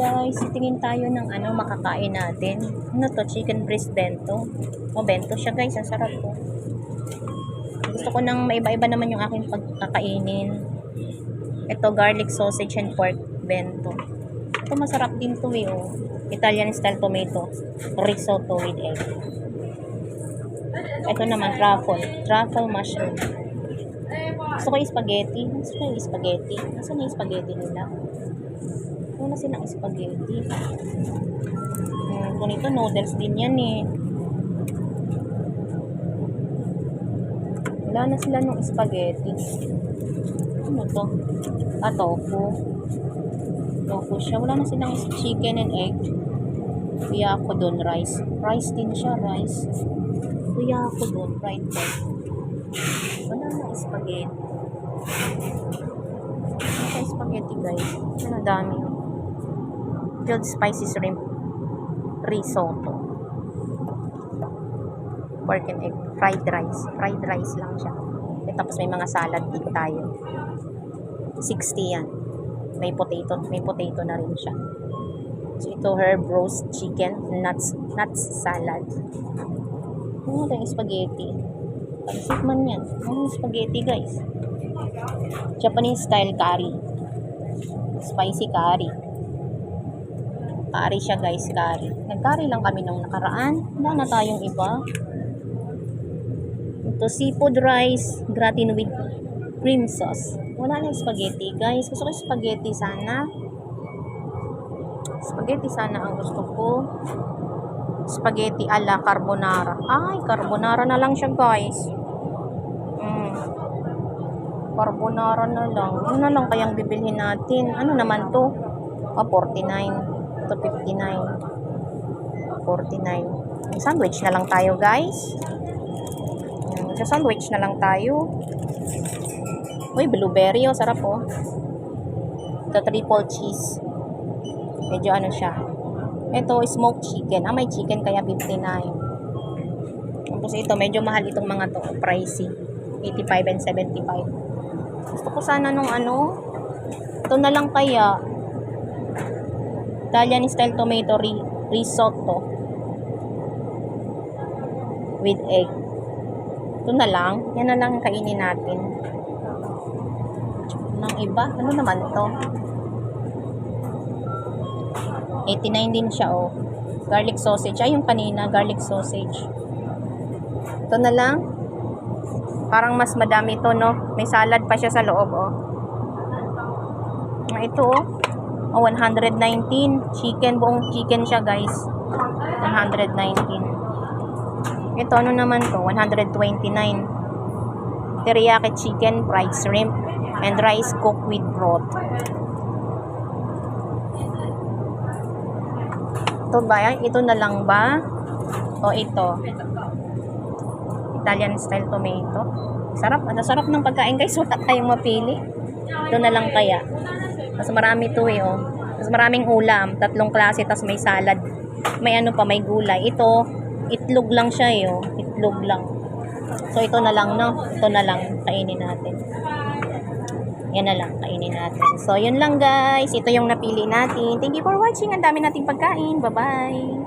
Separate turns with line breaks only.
guys, tingin tayo ng ano makakain natin. Ano to? Chicken breast bento. O bento siya guys, ang sarap po. Gusto ko nang maiba-iba naman yung aking pagkakainin. Ito garlic sausage and pork bento. Ito masarap din to eh oh. Italian style tomato. Risotto with egg. Ito naman truffle. Truffle mushroom. Gusto ko yung spaghetti. Gusto ko yung spaghetti. Nasaan yung spaghetti nila? Wala silang spaghetti. Hmm, kung ito, noodles din yan eh. Wala na sila nung spaghetti. Ano to? Ah, tofu. Tofu siya. Wala na silang chicken and egg. Kuya ako doon, rice. Rice din siya, rice. Kuya ako doon, fried pork. Wala na spaghetti. Wala spaghetti guys. Ano dami. Grilled spicy shrimp risotto. Pork and egg. Fried rice. Fried rice lang siya. Eh, tapos may mga salad din tayo. 60 yan. May potato. May potato na rin siya. So, ito herb roast chicken. Nuts. Nuts salad. Ano ito yung spaghetti? Pansit man yan. Ano yung spaghetti guys? Japanese style curry. Spicy curry. Curry siya guys, curry. Nag-curry lang kami nung nakaraan. Wala na tayong iba. Ito seafood rice, gratin with cream sauce. Wala na spaghetti guys. Gusto ko spaghetti sana. Spaghetti sana ang gusto ko. Spaghetti ala carbonara. Ay, carbonara na lang siya guys. Mm. Carbonara na lang. Ano na lang kayang bibilhin natin? Ano naman to? Ah, 49. Ito 59. 49. Sandwich na lang tayo guys. Mm, Sa sandwich na lang tayo. Uy, blueberry oh. Sarap oh. Ito triple cheese. Medyo ano siya. Ito, smoked chicken. Ah, may chicken kaya 59. Tapos ito, medyo mahal itong mga to. Pricey. 85 and 75. Gusto ko sana nung ano. Ito na lang kaya. Italian style tomato ri- risotto. With egg. Ito na lang. Yan na lang ang kainin natin. Nang iba. Ano naman to? 89 din siya, oh. Garlic sausage. Ay, yung kanina, garlic sausage. Ito na lang. Parang mas madami to, no? May salad pa siya sa loob, oh. Ah, Ito, oh. Oh, 119. Chicken, buong chicken siya, guys. 119. Ito, ano naman to? 129. Teriyaki chicken, fried shrimp, and rice cooked with broth. Ito ba? Ito na lang ba? O ito? Italian style tomato. Sarap. Ano sarap ng pagkain guys. Wala tayong mapili. Ito na lang kaya. Mas marami to eh oh. Mas maraming ulam. Tatlong klase. Tapos may salad. May ano pa. May gulay. Ito. Itlog lang siya eh oh. Itlog lang. So ito na lang no. Ito na lang. Kainin natin. Yan na lang, kainin natin. So, yun lang guys. Ito yung napili natin. Thank you for watching. Ang dami nating pagkain. Bye-bye.